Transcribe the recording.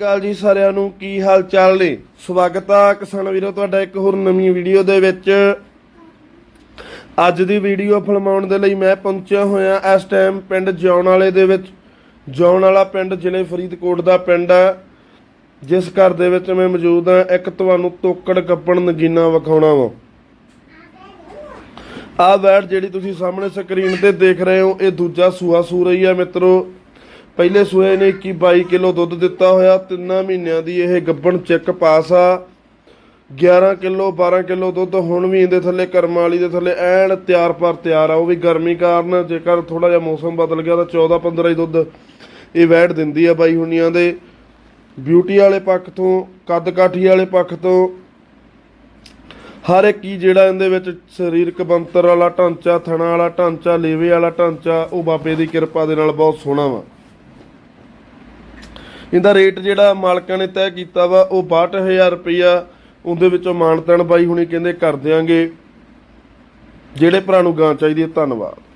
ਕਾਲ ਜੀ ਸਾਰਿਆਂ ਨੂੰ ਕੀ ਹਾਲ ਚਾਲ ਨੇ? ਸਵਾਗਤ ਆ ਕਿਸਾਨ ਵੀਰੋ, ਤੁਹਾਡਾ ਇੱਕ ਹੋਰ ਨਵੀਂ ਵੀਡੀਓ ਦੇ ਵਿੱਚ। ਅੱਜ ਦੀ ਵੀਡੀਓ ਫਿਲਮਾਉਣ ਦੇ ਲਈ ਮੈਂ ਪਹੁੰਚਿਆ ਹੋਇਆ ਇਸ ਟਾਈਮ ਪਿੰਡ ਜੌਣ ਵਾਲੇ ਦੇ ਵਿੱਚ। ਜੌਣ ਵਾਲਾ ਪਿੰਡ ਜ਼ਿਲ੍ਹੇ ਫਰੀਦਕੋਟ ਦਾ ਪਿੰਡ ਹੈ ਜਿਸ ਘਰ ਦੇ ਵਿੱਚ ਮੈਂ ਮੌਜੂਦ ਹਾਂ, ਇੱਕ ਤੁਹਾਨੂੰ ਤੋਕੜ ਕੱਪਣ ਨਗੀਨਾ ਵਿਖਾਉਣਾ ਵਾ। ਆਹ ਵੈਟ ਜਿਹੜੀ ਤੁਸੀਂ ਸਾਹਮਣੇ ਸਕਰੀਨ ਤੇ ਦੇਖ ਰਹੇ ਹੋ, ਇਹ ਦੂਜਾ ਸੂਆ ਸੂ ਰਹੀ ਹੈ ਮਿੱਤਰੋ। ਪਹਿਲੇ ਸੂਏ ਨੇ 21 22 ਕਿਲੋ ਦੁੱਧ ਦਿੱਤਾ ਹੋਇਆ, ਤਿੰਨਾਂ ਮਹੀਨਿਆਂ ਦੀ ਇਹ ਗੱਬਣ ਚੈੱਕ ਪਾਸ ਆ। 11 ਕਿਲੋ 12 ਕਿਲੋ ਦੁੱਧ ਹੁਣ ਵੀ ਇਹਦੇ ਥੱਲੇ, ਕਰਮ ਵਾਲੀ ਦੇ ਥੱਲੇ ਐਨ ਤਿਆਰ ਪਰ ਤਿਆਰ ਆ, ਉਹ ਵੀ ਗਰਮੀ ਕਾਰਨ ਜੇਕਰ ਥੋੜਾ ਜਿਹਾ ਮੌਸਮ ਬਦਲ ਗਿਆ ਤਾਂ 14 15 ਹੀ ਦੁੱਧ ਇਹ ਵੈਟ ਦਿੰਦੀ ਆ ਬਾਈ ਹੁਣੀਆਂ ਦੇ। ਬਿਊਟੀ ਵਾਲੇ ਪੱਖ ਤੋਂ, ਕੱਦ ਕਾਠੀ ਵਾਲੇ ਪੱਖ ਤੋਂ, ਹਰ ਇੱਕ ਹੀ ਜਿਹੜਾ ਇਹਦੇ ਵਿੱਚ ਸਰੀਰਕ ਬੰਤਰ ਵਾਲਾ ਢਾਂਚਾ, ਥਣਾ ਵਾਲਾ ਢਾਂਚਾ, ਲੇਵੇ ਵਾਲਾ ਢਾਂਚਾ, ਉਹ ਬਾਬੇ ਦੀ ਕਿਰਪਾ ਦੇ ਨਾਲ ਬਹੁਤ ਸੋਹਣਾ ਵਾ। ਇਹਦਾ ਰੇਟ ਜਿਹੜਾ ਮਾਲਕਾਂ ਨੇ ਤੈਅ ਕੀਤਾ ਵਾ, ਉਹ 62000 ਰੁਪਈਆ। ਉਹਦੇ ਵਿੱਚੋਂ ਮਾਨਤਨ ਬਾਈ ਹੁਣੀ ਕਹਿੰਦੇ ਕਰ ਦਿਆਂਗੇ। ਜਿਹੜੇ ਭਰਾ ਨੂੰ ਗਾਂ ਚਾਹੀਦੀ ਹੈ, ਧੰਨਵਾਦ।